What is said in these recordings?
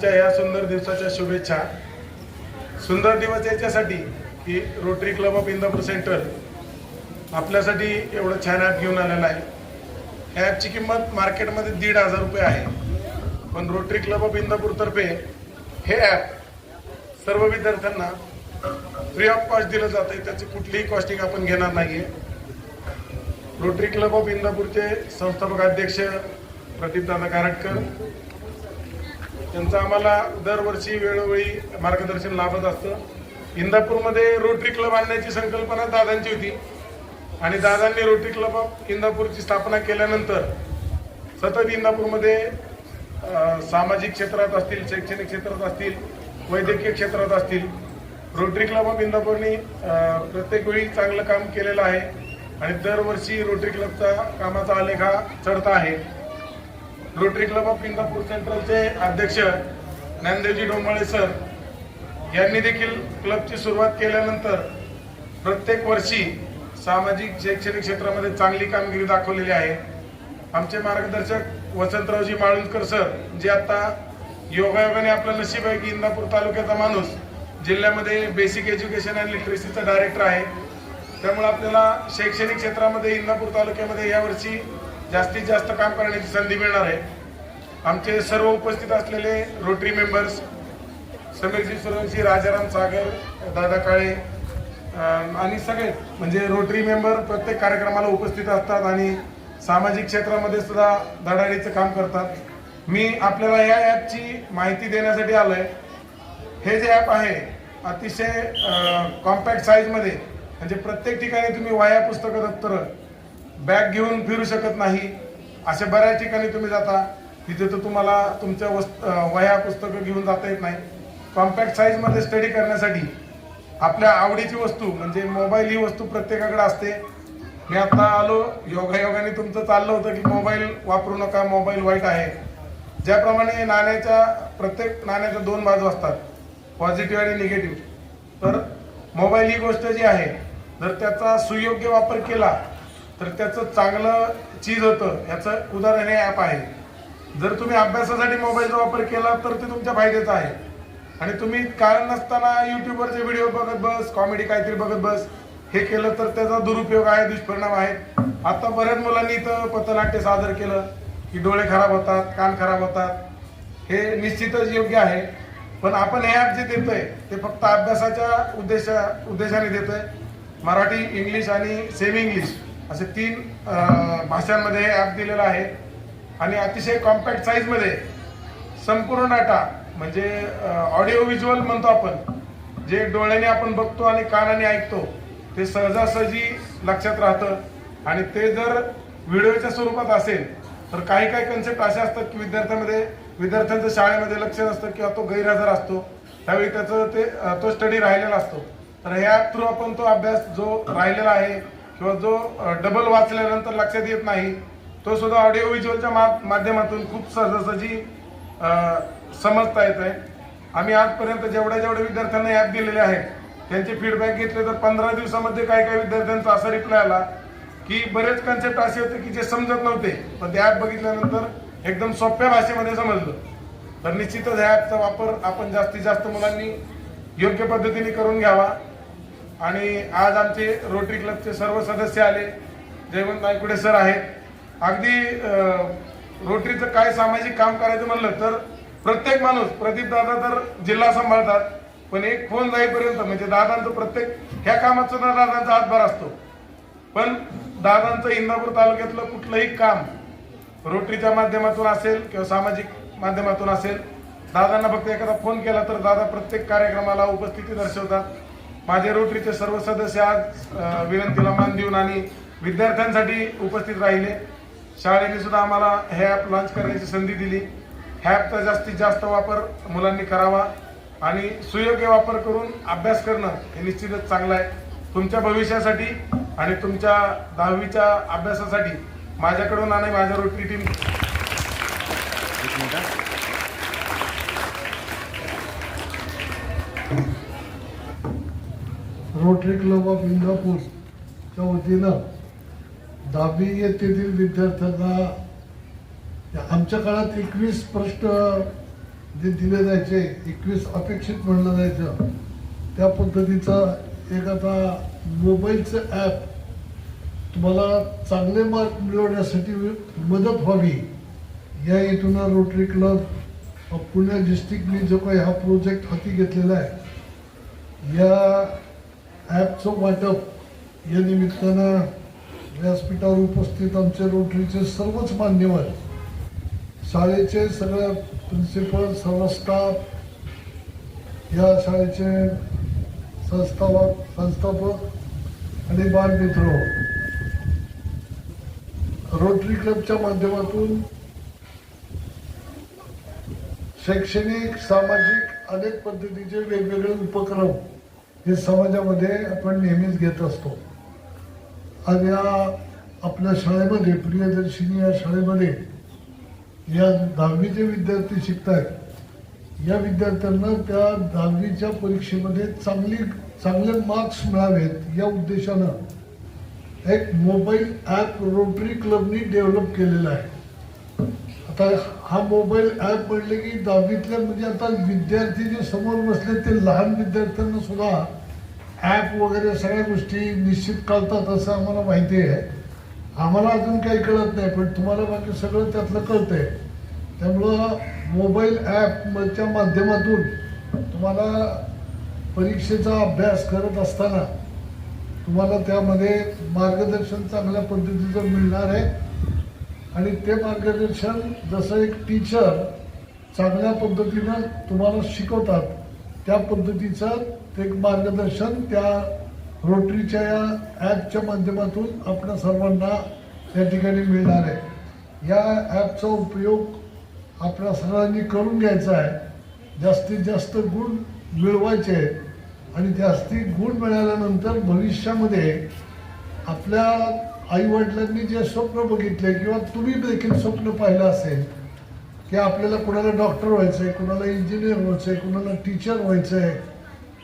आजच्या या सुंदर दिवसाच्या शुभेच्छा. सुंदर दिवस याच्यासाठी की Rotary club of Indapur central आपल्यासाठी एवढं छान ॲप घेऊन आलेलं आहे. या ॲपची किंमत मार्केटमध्ये दीड हजार रुपये आहे. पण रोटरी क्लब ऑफ इंदापूरतर्फे हे ॲप सर्व विद्यार्थ्यांना फ्री ऑफ कॉस्ट दिलं जातं आहे त्याची कुठलीही कॉस्टिंग आपण घेणार नाही आहे रोटरी क्लब ऑफ इंदापूरचे संस्थापक अध्यक्ष प्रदीपदादा कारटकर त्यांचं आम्हाला दरवर्षी वेळोवेळी मार्गदर्शन लाभत असतं. इंदापूरमध्ये रोटरी क्लब आणण्याची संकल्पना दादांची होती. आणि दादांनी रोटरी क्लब ऑफ इंदापूरची स्थापना केल्यानंतर सतत इंदापूरमध्ये सामाजिक क्षेत्रात असतील शैक्षणिक क्षेत्रात असतील वैद्यकीय क्षेत्रात असतील रोटरी क्लब ऑफ इंदापूरनी प्रत्येक वेळी चांगलं काम केलेलं आहे. आणि दरवर्षी रोटरी क्लबचा कामाचा आलेख हा चढता आहे. रोटरी क्लब ऑफ इंदापूर सेंट्रलचे अध्यक्ष ज्ञानदेवजी डोंबाळे सर यांनी देखील क्लबची सुरुवात केल्यानंतर प्रत्येक वर्षी सामाजिक शैक्षणिक क्षेत्रामध्ये चांगली कामगिरी दाखवलेली आहे. आमचे मार्गदर्शक वसंतरावजी माळुंदकर सर जे आता योगायोगाने आपलं नशीब आहे की इंदापूर तालुक्याचा माणूस जिल्ह्यामध्ये बेसिक एज्युकेशन अँड लिटरेसीचा डायरेक्टर आहे. त्यामुळे आपल्याला शैक्षणिक क्षेत्रामध्ये इंदापूर तालुक्यामध्ये यावर्षी जास्तीत जास्त काम करण्याची संधी मिळणार आहे. आमचे सर्व उपस्थित असलेले रोटरी मेंबर्स समीरजी सुरवंशी राजाराम सागर दादा काळे आणि सगळे म्हणजे रोटरी मेंबर प्रत्येक कार्यक्रमाला उपस्थित असतात आणि सामाजिक क्षेत्रामध्ये सुद्धा धडाडीचं काम करतात. मी आपल्याला या ॲपची माहिती देण्यासाठी आलो आहे हे जे ॲप आहे अतिशय कॉम्पॅक्ट साईजमध्ये म्हणजे प्रत्येक ठिकाणी तुम्ही वाया पुस्तकं दप्तर बॅग घेऊन फिरू शकत नाही. अशा बऱ्याच ठिकाणी तुम्ही जाता तिथे तर तुम्हाला तुमच्या वस्त वह्या पुस्तकं घेऊन जाता येत नाही. कॉम्पॅक्ट साईजमध्ये स्टडी करण्यासाठी आपल्या आवडीची वस्तू म्हणजे मोबाईल ही वस्तू प्रत्येकाकडे असते. मी आत्ता आलो योगायोगाने तुमचं चाललं होतं की मोबाईल वापरू नका मोबाईल वाईट आहे. ज्याप्रमाणे नाण्याच्या प्रत्येक नाण्याच्या दोन बाजू असतात पॉझिटिव्ह आणि निगेटिव्ह तर मोबाईल ही गोष्ट जी आहे जर त्याचा सुयोग्य वापर केला तर त्याचं चांगलं चीज होतं. याचं उदाहरण हे ॲप आहे. जर तुम्ही अभ्यासासाठी मोबाईलचा वापर केला तर ते तुमच्या फायद्याचं आहे. आणि तुम्ही कारण नसताना युट्यूबवरचे व्हिडिओ बघत बस कॉमेडी काहीतरी बघत बस. हे केलं तर त्याचा दुरुपयोग आहे दुष्परिणाम आहे. आता बऱ्याच मुलांनी इथं पथनाट्य सादर केलं की डोळे खराब होतात कान खराब होतात. हे निश्चितच योग्य आहे. पण आपण हे ॲप जे देतोय ते फक्त अभ्यासाच्या उद्देशा उद्देशाने देतोय. मराठी इंग्लिश आणि सेमी इंग्लिश असे तीन भाषांमध्ये हे ॲप दिलेलं आहे. आणि अतिशय कॉम्पॅक्ट साईजमध्ये संपूर्ण डाटा म्हणजे ऑडिओ व्हिज्युअल म्हणतो आपण जे डोळ्याने आपण बघतो आणि कानाने ऐकतो ते सहजासहजी लक्षात राहतं. आणि ते जर व्हिडिओच्या स्वरूपात असेल तर काही काही कन्सेप्ट असे असतात की विद्यार्थ्यांमध्ये विद्यार्थ्यांचं शाळेमध्ये लक्ष नसतं किंवा तो गैरहजर असतो. त्यावेळी त्याचं ते तो स्टडी राहिलेला असतो. तर ह्या थ्रू आपण तो अभ्यास जो राहिलेला आहे किंवा जो डबल वाचल्यानंतर लक्षात येत नाही तो सुद्धा ऑडिओ व्हिज्युअलच्या माध्यमातून खूप सहजासहजी समजता येत आहे. आम्ही आजपर्यंत जेवढ्या जेवढ्या विद्यार्थ्यांना ॲप दिलेले आहेत त्यांचे फीडबॅक घेतले तर पंधरा दिवसामध्ये काही काही विद्यार्थ्यांचा असा रिप्लाय आला की बरेच कन्सेप्ट असे होते की जे समजत नव्हते पण ते ॲप बघितल्यानंतर एकदम सोप्या भाषेमध्ये समजलं. तर निश्चितच ह्या ॲपचा वापर आपण जास्तीत जास्त मुलांनी योग्य पद्धतीने करून घ्यावा. आणि आज आमचे रोटरी क्लबचे सर्व सदस्य आले. जयवंत नायकुडे सर आहेत. अगदी रोटरीचं काय सामाजिक काम करायचं म्हणलं तर प्रत्येक माणूस प्रदीप दादा तर जिल्हा सांभाळतात पण एक फोन जाईपर्यंत म्हणजे दादांचं प्रत्येक ह्या कामात सुद्धा दादांचा हातभार असतो. पण दादांचं इंदापूर तालुक्यातलं कुठलंही काम रोटरीच्या माध्यमातून असेल किंवा सामाजिक माध्यमातून असेल दादांना फक्त एखादा फोन केला तर दादा प्रत्येक कार्यक्रमाला उपस्थिती दर्शवतात. माझे रोटरीचे सर्व सदस्य आज विनंतीला मान देऊन आणि विद्यार्थ्यांसाठी उपस्थित राहिले. शाळेने सुद्धा आम्हाला हे ॲप लॉन्च करण्याची संधी दिली. ह्या ॲपचा जास्तीत जास्त वापर मुलांनी करावा आणि सुयोग्य वापर करून अभ्यास करणं हे निश्चितच चांगलं आहे. तुमच्या भविष्यासाठी आणि तुमच्या दहावीच्या अभ्यासासाठी माझ्याकडून आणि माझ्या Rotary team Rotary club of इंदापूरच्या वतीनं दहावी येथील विद्यार्थ्यांना आमच्या काळात एकवीस प्रश्न जे दिले जायचे एकवीस अपेक्षित म्हणलं जायचं त्या पद्धतीचं एक आता मोबाईलचं ॲप तुम्हाला चांगले मार्क मिळवण्यासाठी मदत व्हावी. या हेतूनं रोटरी क्लब पुणे डिस्ट्रिक्टने जो काही हा प्रोजेक्ट हाती घेतलेला आहे या ॲपचं वाटप. या निमित्तानं व्यासपीठावर उपस्थित आमचे रोटरीचे सर्वच मान्यवर शाळेचे सगळ्या प्रिन्सिपल सर्व स्टाफ या शाळेचे संस्थापक संस्थापक आणि बालमित्र रोटरी क्लबच्या माध्यमातून शैक्षणिक सामाजिक अनेक पद्धतीचे वेगवेगळे उपक्रम हे समाजामध्ये आपण नेहमीच घेत असतो. आज या आपल्या शाळेमध्ये प्रियदर्शिनी या शाळेमध्ये या दहावीचे विद्यार्थी शिकत आहेत या विद्यार्थ्यांना त्या दहावीच्या परीक्षेमध्ये चांगली चांगले मार्क्स मिळावेत या उद्देशानं एक मोबाईल ॲप रोटरी क्लबनी डेव्हलप केलेला आहे. आता हा मोबाईल ॲप म्हणले की दहावीतल्या म्हणजे आता विद्यार्थी जे समोर बसले ते लहान विद्यार्थ्यांना सुद्धा ॲप वगैरे सगळ्या गोष्टी निश्चित कळतात असं आम्हाला माहिती आहे. आम्हाला अजून काही कळत नाही पण तुम्हाला बाकी सगळं त्यातलं कळतंय. त्यामुळं मोबाईल ॲपच्या माध्यमातून तुम्हाला परीक्षेचा अभ्यास करत असताना तुम्हाला त्यामध्ये मार्गदर्शन चांगल्या पद्धतीचं मिळणार आहे. आणि ते मार्गदर्शन जसं एक टीचर चांगल्या पद्धतीनं तुम्हाला शिकवतात त्या पद्धतीचं ते एक मार्गदर्शन त्या रोटरीच्या या ॲपच्या माध्यमातून आपल्या सर्वांना या ठिकाणी मिळणार आहे. या ॲपचा उपयोग आपल्या सर्वांनी करून घ्यायचा आहे. जास्तीत जास्त गुण मिळवायचे आणि जास्ती गुण मिळाल्यानंतर भविष्यामध्ये आपल्या आईवडिलांनी जे स्वप्न बघितले किंवा तुम्ही देखील स्वप्न पाहिलं असेल की आपल्याला कुणाला डॉक्टर व्हायचं आहे कुणाला इंजिनियर व्हायचं आहे कुणाला टीचर व्हायचं आहे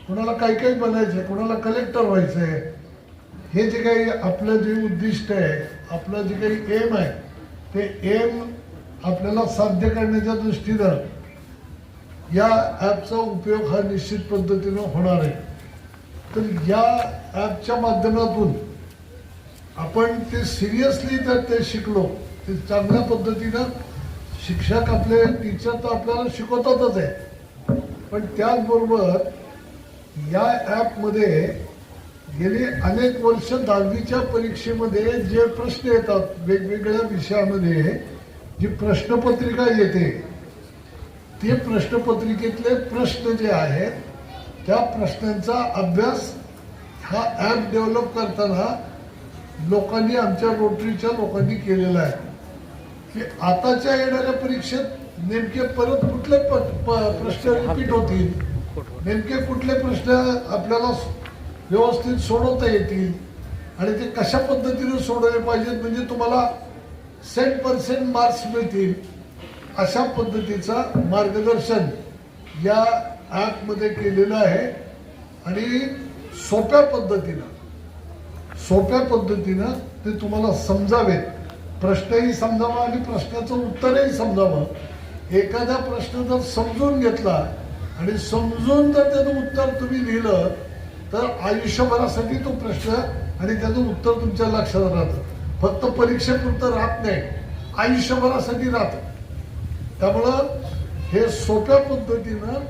कुणाला काही काही बनायचं आहे कुणाला कलेक्टर व्हायचं आहे हे जे काही आपलं जे उद्दिष्ट आहे आपलं जे काही एम आहे ते एम आपल्याला साध्य करण्याच्या दृष्टीनं या ॲपचा उपयोग हा निश्चित पद्धतीनं होणार आहे. तर या ॲपच्या माध्यमातून आपण ते सिरियसली जर ते शिकलो ते चांगल्या पद्धतीनं शिक्षक आपले टीचर तर आपल्याला शिकवतातच आहे. पण त्याचबरोबर या ॲपमध्ये गेली अनेक वर्ष दहावीच्या परीक्षेमध्ये जे प्रश्न येतात वेगवेगळ्या विषयामध्ये जी प्रश्नपत्रिका येते ते प्रश्नपत्रिकेतले प्रश्न जे आहेत त्या प्रश्नांचा अभ्यास हा ॲप डेव्हलप करताना लोकांनी आमच्या रोटरीच्या लोकांनी केलेला आहे. की आताच्या येणाऱ्या परीक्षेत नेमके परत कुठले प- प- प्रश्न रिपीट होतील? नेमके कुठले प्रश्न आपल्याला व्यवस्थित सोडवता येतील? आणि ते कशा पद्धतीने सोडवले पाहिजेत? म्हणजे तुम्हाला सेंट पर्सेंट मार्क्स मिळतील. अशा पद्धतीचा मार्गदर्शन या ॲपमध्ये केलेलं आहे. आणि सोप्या पद्धतीनं सोप्या पद्धतीनं ते तुम्हाला समजावेत. प्रश्नही समजावा आणि प्रश्नाचं उत्तरही समजावं. एखादा प्रश्न जर समजून घेतला आणि समजून जर त्याचं उत्तर तुम्ही लिहिलं तर आयुष्यभरासाठी तो प्रश्न आणि त्याचं उत्तर तुमच्या लक्षात राहतं. फक्त परीक्षेपुरतं राहत नाही आयुष्यभरासाठी राहतं. त्यामुळं हे सोप्या पद्धतीनं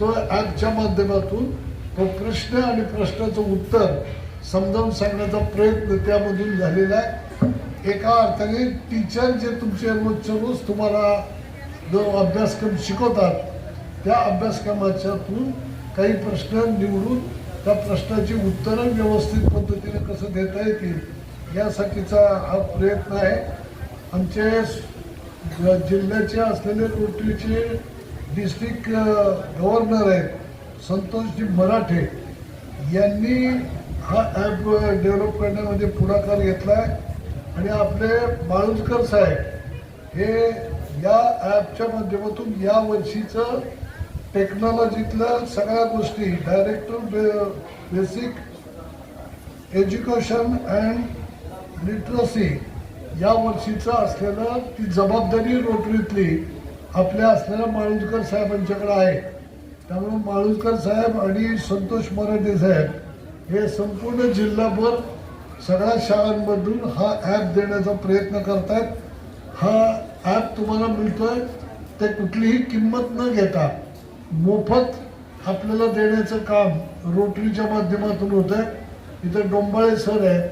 तो ॲपच्या माध्यमातून तो प्रश्न आणि प्रश्नाचं उत्तर समजावून सांगण्याचा प्रयत्न त्यामधून झालेला आहे. एका अर्थाने टीचर जे तुमचे रोजच्या रोज तुम्हाला जो अभ्यासक्रम शिकवतात त्या अभ्यासक्रमाच्यातून काही प्रश्न निवडून त्या प्रश्नाची उत्तरं व्यवस्थित पद्धतीने कसं देता येतील यासाठीचा हा प्रयत्न आहे. आमचे जिल्ह्याचे असलेले रोटरीचे डिस्ट्रिक्ट गव्हर्नर आहेत संतोषजी मराठे यांनी हा ॲप डेव्हलप करण्यामध्ये पुढाकार घेतला आहे आणि आपले बाळुसकर साहेब हे या ॲपच्या माध्यमातून या वर्षीचं टेक्नॉलॉजीतल्या सगळ्या गोष्टी डायरेक्टर बे बेसिक एज्युकेशन अँड लिटरसी या वर्षीचं असलेलं ती जबाबदारी रोटरीतली आपल्या असलेल्या माळुजकर साहेबांच्याकडे आहे. त्यामुळे माळुजकर साहेब आणि संतोष मराठे साहेब हे संपूर्ण जिल्हाभर सगळ्या शाळांमधून हा ॲप देण्याचा प्रयत्न करतायत. हा ॲप तुम्हाला मिळतोय ते कुठलीही किंमत न घेता मोफत आपल्याला देण्याचं काम रोटरीच्या माध्यमातून होत आहे इथे डोंबाळे सर आहेत.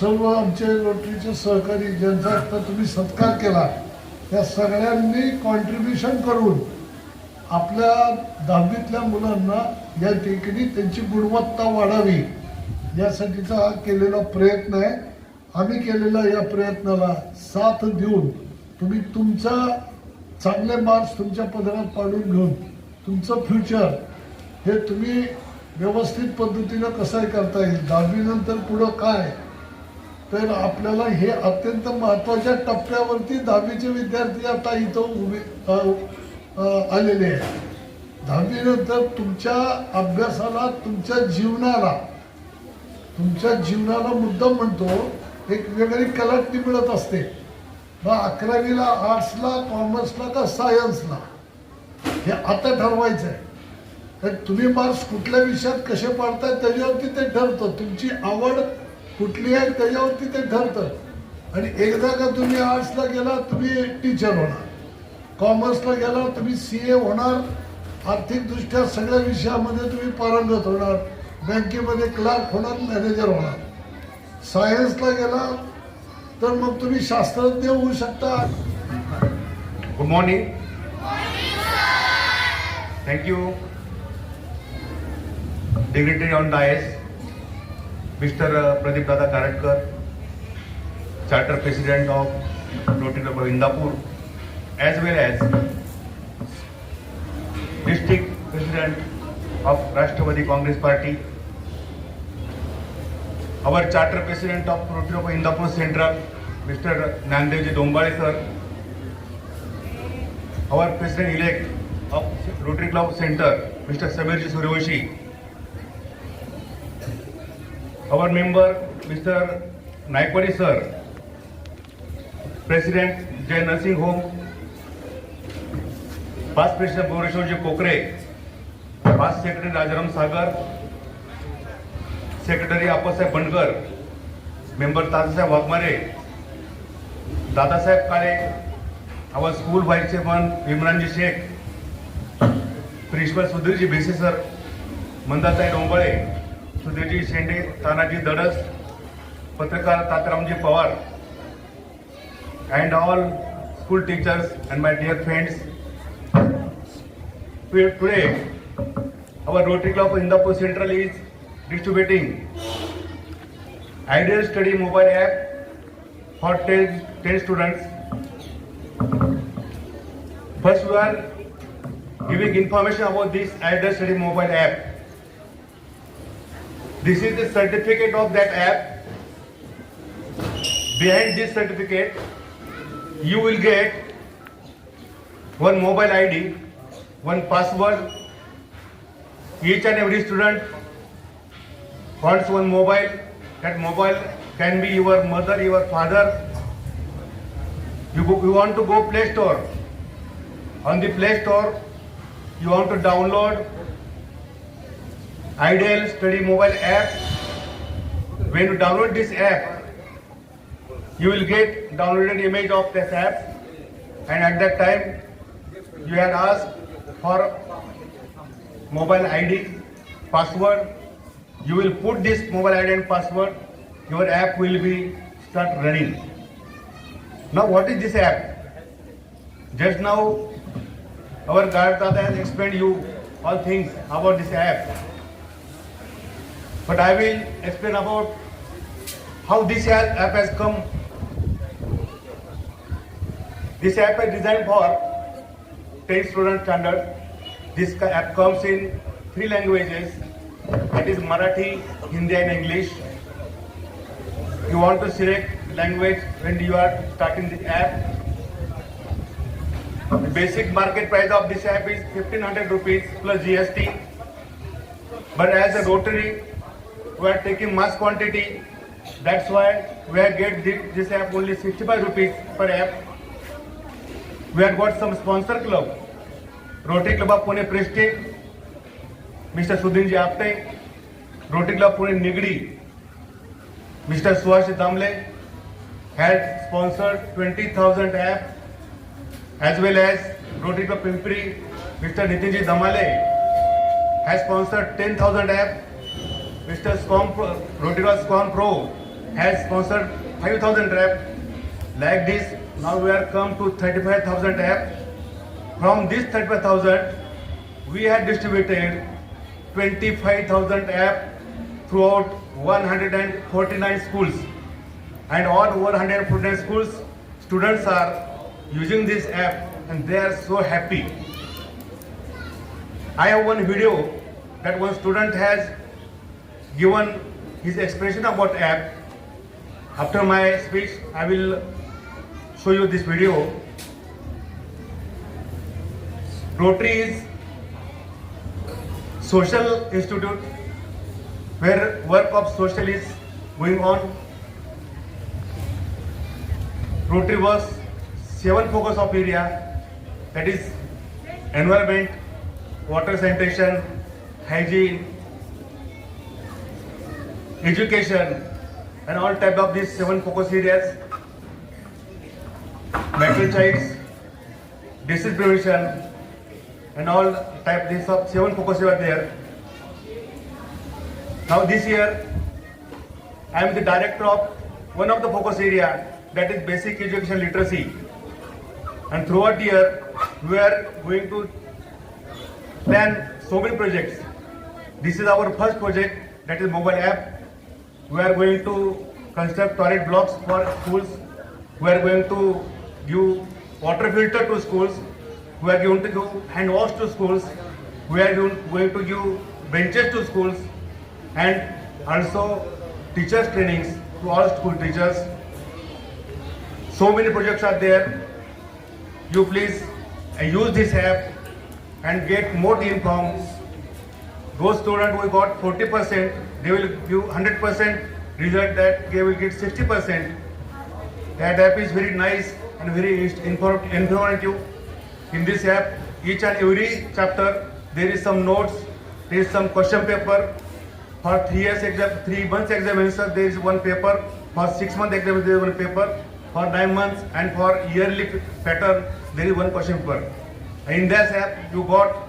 सर्व आमचे रोटरीचे सहकारी ज्यांचा आता तुम्ही सत्कार केला त्या सगळ्यांनी कॉन्ट्रीब्युशन करून आपल्या दहावीतल्या मुलांना या ठिकाणी त्यांची गुणवत्ता वाढावी यासाठीचा हा केलेला प्रयत्न आहे. आम्ही केलेला या प्रयत्नाला साथ देऊन तुम्ही तुमचा चांगले मार्क्स तुमच्या पदरात पाडून घेऊन तुमचं फ्युचर हे तुम्ही व्यवस्थित पद्धतीनं कसं करता येईल? दहावीनंतर पुढं काय? तर आपल्याला हे अत्यंत महत्त्वाच्या टप्प्यावरती दहावीचे विद्यार्थी आता इथं उभे आलेले आहेत. दहावीनंतर तुमच्या अभ्यासाला तुमच्या जीवनाला तुमच्या जीवनाला मुद्दाम म्हणतो एक वेगळी कलाटणी मिळत असते. मग अकरावीला आर्ट्सला कॉमर्सला का सायन्सला? हे आता ठरवायचं आहे तर तुम्ही मार्क्स कुठल्या विषयात कसे पाडताय त्याच्यावरती ते ठरतं. तुमची आवड कुठली आहे त्याच्यावरती ते ठरतं. आणि एकदा का तुम्ही आर्ट्सला गेला तुम्ही टीचर होणार. कॉमर्सला गेला तुम्ही सी ए होणार. आर्थिकदृष्ट्या सगळ्या विषयामध्ये तुम्ही पारंगत होणार. बँकेमध्ये क्लार्क होणार मॅनेजर होणार. सायन्सला गेला तर मग तुम्ही शास्त्रज्ञ होऊ शकता. Good morning thank you dignitary on dais mister Pradeepdada Kartakar charter president of Rotary number Indapur as well as District President of Rashtravari Congress Party, our Charter President of Rotary Indapur Central, Mr. Nandevji Dombale sir, our president-elect of Rotary Club Center, Mr. Samirji Suryavanshi, our member, Mr. Naikwari sir, President, Jai Nursing Home, पाच प्रेक्षक भुवनेश्वरजी कोकरे पाच secretary Rajaram Sagar secretary Appasaheb Bandkar member Tatasaheb Waghmare Dadasaheb Kale आवाज school vice chairman Imranji Shaikh principal Sudhirji Bhese sir Mandatai Dombale Sudhirji Shende Tanaji Dadas पत्रकार Tataramji Pawar and all school teachers and my dear friends Today, our Rotary Club of Indapur Central is distributing Ideal Study mobile app for 10, 10 students. First, we are giving information about this Ideal Study mobile app. This is the certificate of that app. Behind this certificate, you will get one mobile ID, one password. Each and every student wants one mobile. That mobile can be your mother, your father. You, go, you want to go Play Store. On the Play Store, you want to download Ideal Study mobile app. When you download this app, you will get downloaded image of this app and at that time you had asked for mobile ID, password. You will put this mobile ID and password. Your app will be start running. Now what is this app? Just now our guard Tata has explained you all things about this app. But I will explain about how this app has come this app is designed for 10 student standard. This app comes in three languages. That is Marathi, Hindi and English. You want to select language when you are starting the app. The basic market price of this app is 1500 rupees plus GST. But as a Rotary, we are taking mass quantity. That's why we get this app only 65 rupees per app. We had got some sponsor club. Rotary Club of Pune Prestige, Mr. Sudhinji Apte, Rotary Club Pune Nigdi, Mr. Suhash Damle had sponsored 20,000 app as well as Rotary Club Pimpri, Mr. Nitinji Damale has sponsored 10,000 app. Mr. Scom Pro, Rotary Club Scom Pro has sponsored 5,000 app. Like this, now we are come to 35,000 app. From this 35,000, we had distributed 25,000 app throughout 149 schools. And all over 149 schools, students are using this app and they are so happy. I have one video that one student has given his expression about app. After my speech, I will show you this video. Rotary is social institute where work of social is going on. Rotary was seven focus of area that is environment, water sanitation, hygiene, education and all type of these seven focus areas. Mental childs, disease prevention and all type these of seven focus are there. Now this year I am the director of one of the focus area that is basic education literacy. And throughout the year we are going to plan so many projects. This is our first project that is mobile app. We are going to construct toilet blocks for schools. We are going to give water filter to schools. We are going to give hand wash to schools. We are going to give benches to schools and also teachers trainings to all school teachers. So many projects are there. You please uh, use this app and get more informed. Those students who got 40%, they will give 100% result that they will get 60%. That app is very nice and very inform- informative. In this app, each and every chapter, there is some notes, there is some question paper. For three years exam, three months examination, there is one paper. For six month examination, there is one paper. For nine months and for yearly pattern, there is one question paper. In this app, you got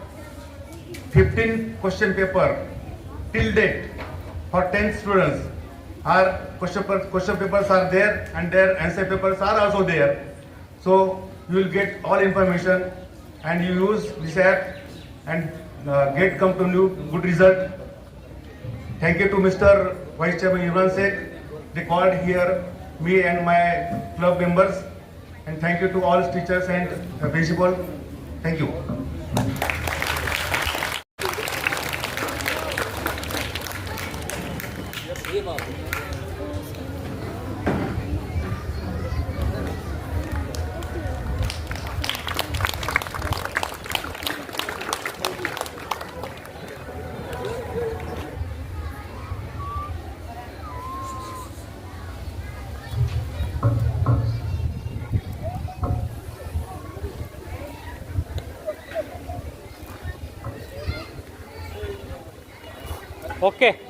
15 question paper till date for 10 students. Our question, question papers are there and their answer papers are also there. So you will get all information and you use this app and uh, get come to new good result. Thank you to Mr. Vice Chairman Imran Sheikh. They called here me and my club members. And thank you to all teachers and uh, principal. Thank you. Oke.